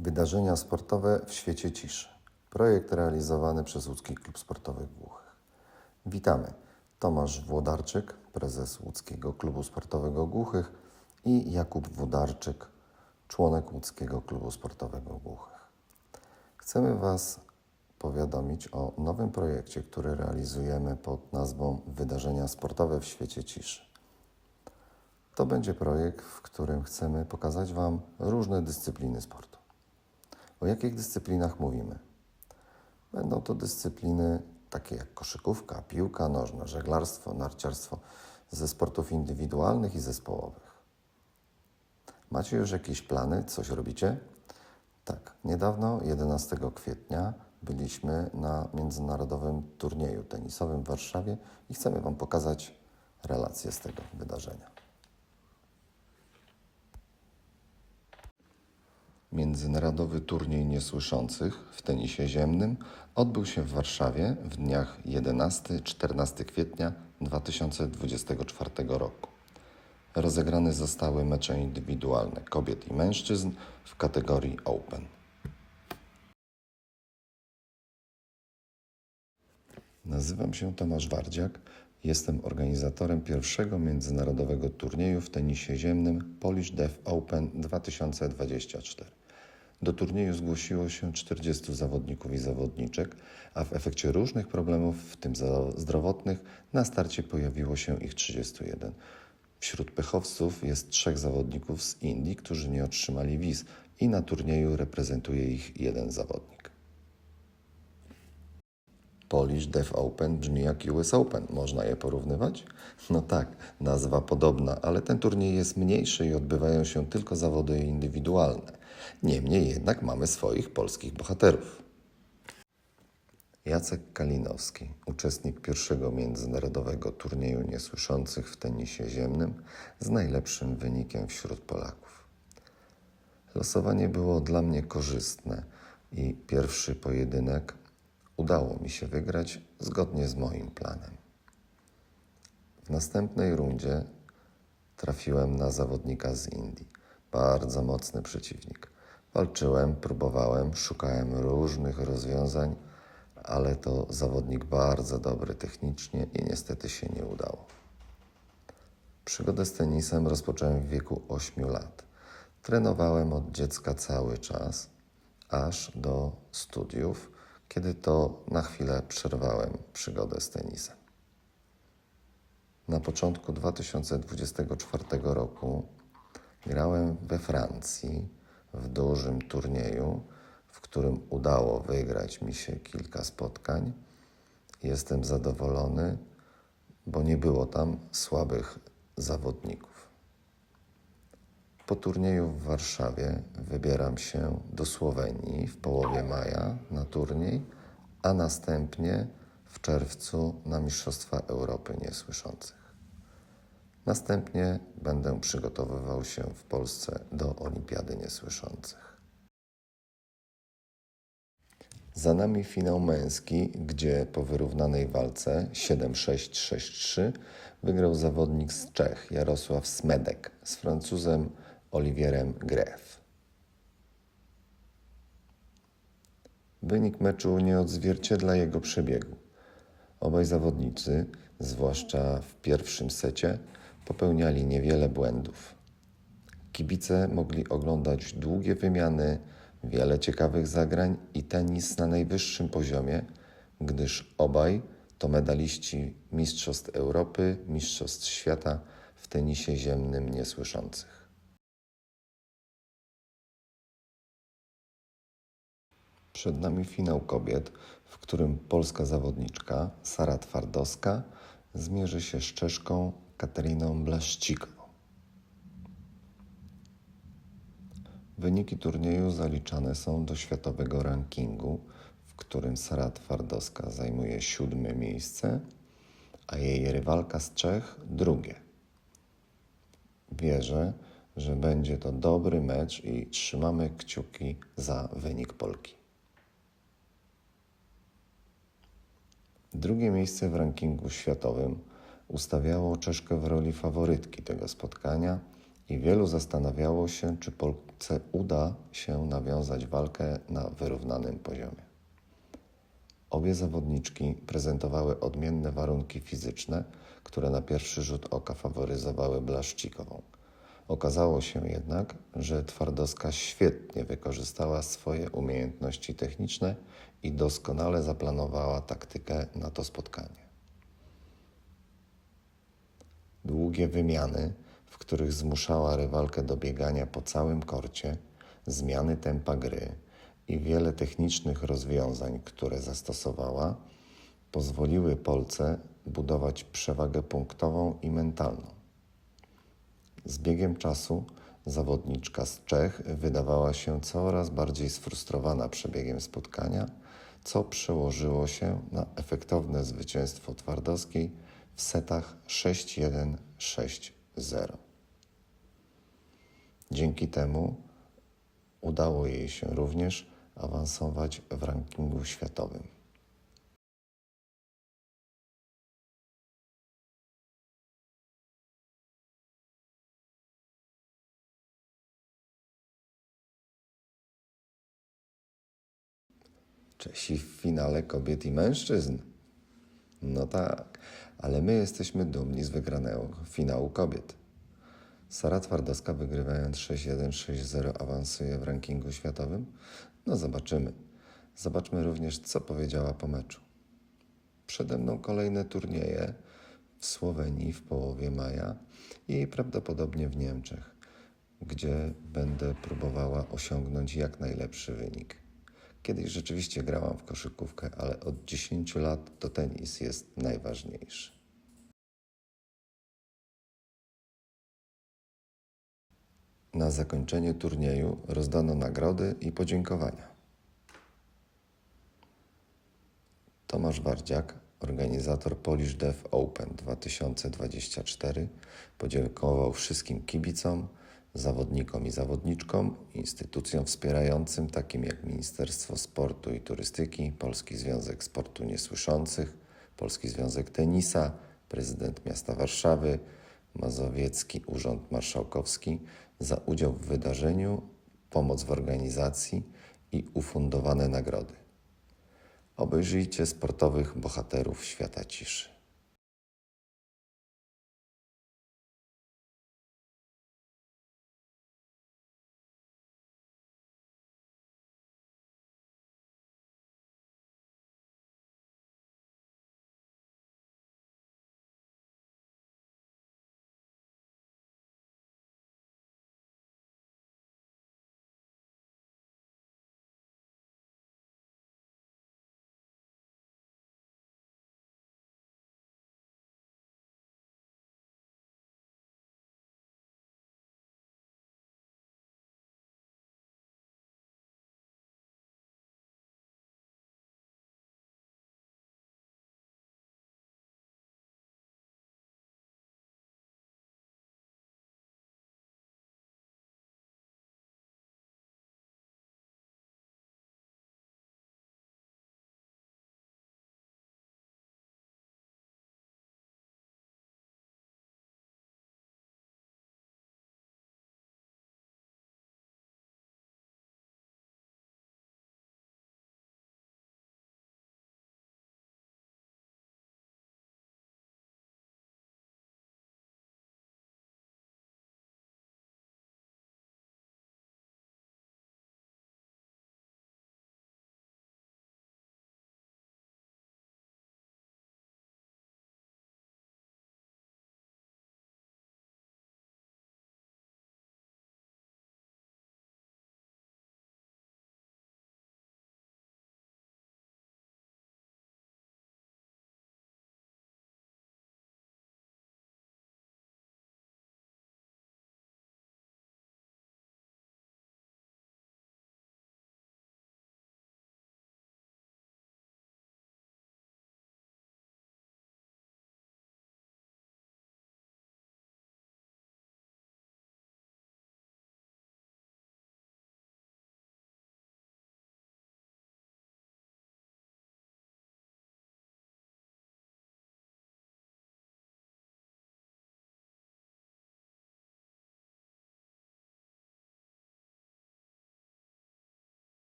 Wydarzenia sportowe w świecie ciszy. Projekt realizowany przez Łódzki Klub Sportowy Głuchych. Witamy. Tomasz Włodarczyk, prezes Łódzkiego Klubu Sportowego Głuchych i Jakub Włodarczyk, członek Łódzkiego Klubu Sportowego Głuchych. Chcemy Was powiadomić o nowym projekcie, który realizujemy pod nazwą Wydarzenia sportowe w świecie ciszy. To będzie projekt, w którym chcemy pokazać Wam różne dyscypliny sportu. O jakich dyscyplinach mówimy? Będą to dyscypliny takie jak koszykówka, piłka nożna, żeglarstwo, narciarstwo ze sportów indywidualnych i zespołowych. Macie już jakieś plany? Coś robicie? Tak, niedawno, 11 kwietnia, byliśmy na międzynarodowym turnieju tenisowym w Warszawie i chcemy Wam pokazać relacje z tego wydarzenia. Międzynarodowy turniej niesłyszących w tenisie ziemnym odbył się w Warszawie w dniach 11-14 kwietnia 2024 roku. Rozegrane zostały mecze indywidualne kobiet i mężczyzn w kategorii Open. Nazywam się Tomasz Wardziak. Jestem organizatorem pierwszego międzynarodowego turnieju w tenisie ziemnym Polish Deaf Open 2024. Do turnieju zgłosiło się 40 zawodników i zawodniczek, a w efekcie różnych problemów, w tym zdrowotnych, na starcie pojawiło się ich 31. Wśród pechowców jest trzech zawodników z Indii, którzy nie otrzymali wiz i na turnieju reprezentuje ich jeden zawodnik. Polish Deaf Open brzmi jak US Open. Można je porównywać? No tak, nazwa podobna, ale ten turniej jest mniejszy i odbywają się tylko zawody indywidualne. Niemniej jednak mamy swoich polskich bohaterów. Jacek Kalinowski, uczestnik pierwszego międzynarodowego turnieju niesłyszących w tenisie ziemnym z najlepszym wynikiem wśród Polaków. Losowanie było dla mnie korzystne i pierwszy pojedynek udało mi się wygrać zgodnie z moim planem. W następnej rundzie trafiłem na zawodnika z Indii. Bardzo mocny przeciwnik. Walczyłem, próbowałem, szukałem różnych rozwiązań, ale to zawodnik bardzo dobry technicznie i niestety się nie udało. Przygodę z tenisem rozpocząłem w wieku 8 lat. Trenowałem od dziecka cały czas, aż do studiów, kiedy to na chwilę przerwałem przygodę z tenisem. Na początku 2024 roku grałem we Francji w dużym turnieju, w którym udało wygrać mi się kilka spotkań. Jestem zadowolony, bo nie było tam słabych zawodników. Po turnieju w Warszawie wybieram się do Słowenii w połowie maja na turniej, a następnie w czerwcu na Mistrzostwa Europy Niesłyszących. Następnie będę przygotowywał się w Polsce do Olimpiady Niesłyszących. Za nami finał męski, gdzie po wyrównanej walce 7-6-6-3 wygrał zawodnik z Czech Jarosław Smedek z Francuzem Olivierem Gref. Wynik meczu nie odzwierciedla jego przebiegu. Obaj zawodnicy, zwłaszcza w pierwszym secie, popełniali niewiele błędów. Kibice mogli oglądać długie wymiany, wiele ciekawych zagrań i tenis na najwyższym poziomie, gdyż obaj to medaliści Mistrzostw Europy, Mistrzostw Świata w tenisie ziemnym niesłyszących. Przed nami finał kobiet, w którym polska zawodniczka Sara Twardowska zmierzy się z Czeszką Kateriną Blaszczyką. Wyniki turnieju zaliczane są do światowego rankingu, w którym Sara Twardowska zajmuje siódme miejsce, a jej rywalka z Czech drugie. Wierzę, że będzie to dobry mecz i trzymamy kciuki za wynik Polki. Drugie miejsce w rankingu światowym ustawiało Czeszkę w roli faworytki tego spotkania i wielu zastanawiało się, czy Polsce uda się nawiązać walkę na wyrównanym poziomie. Obie zawodniczki prezentowały odmienne warunki fizyczne, które na pierwszy rzut oka faworyzowały Blaszczykową. Okazało się jednak, że Twardowska świetnie wykorzystała swoje umiejętności techniczne i doskonale zaplanowała taktykę na to spotkanie. Długie wymiany, w których zmuszała rywalkę do biegania po całym korcie, zmiany tempa gry i wiele technicznych rozwiązań, które zastosowała, pozwoliły Polce budować przewagę punktową i mentalną. Z biegiem czasu zawodniczka z Czech wydawała się coraz bardziej sfrustrowana przebiegiem spotkania, co przełożyło się na efektowne zwycięstwo Twardowskiej w setach 6-1, 6-0. Dzięki temu udało jej się również awansować w rankingu światowym. Czesi w finale kobiet i mężczyzn. No tak, ale my jesteśmy dumni z wygranego finału kobiet. Sara Twardowska wygrywając 6-1, 6-0 awansuje w rankingu światowym? No zobaczymy. Zobaczmy również, co powiedziała po meczu. Przede mną kolejne turnieje w Słowenii w połowie maja i prawdopodobnie w Niemczech, gdzie będę próbowała osiągnąć jak najlepszy wynik. Kiedyś rzeczywiście grałam w koszykówkę, ale od 10 lat to tenis jest najważniejszy. Na zakończenie turnieju rozdano nagrody i podziękowania. Tomasz Wardziak, organizator Polish Dev Open 2024, podziękował wszystkim kibicom, zawodnikom i zawodniczkom, instytucjom wspierającym, takim jak Ministerstwo Sportu i Turystyki, Polski Związek Sportu Niesłyszących, Polski Związek Tenisa, prezydent miasta Warszawy, Mazowiecki Urząd Marszałkowski za udział w wydarzeniu, pomoc w organizacji i ufundowane nagrody. Obejrzyjcie sportowych bohaterów świata ciszy.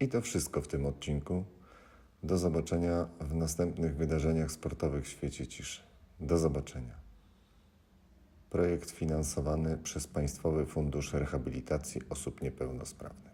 I to wszystko w tym odcinku. Do zobaczenia w następnych wydarzeniach sportowych w świecie ciszy. Do zobaczenia. Projekt finansowany przez Państwowy Fundusz Rehabilitacji Osób Niepełnosprawnych.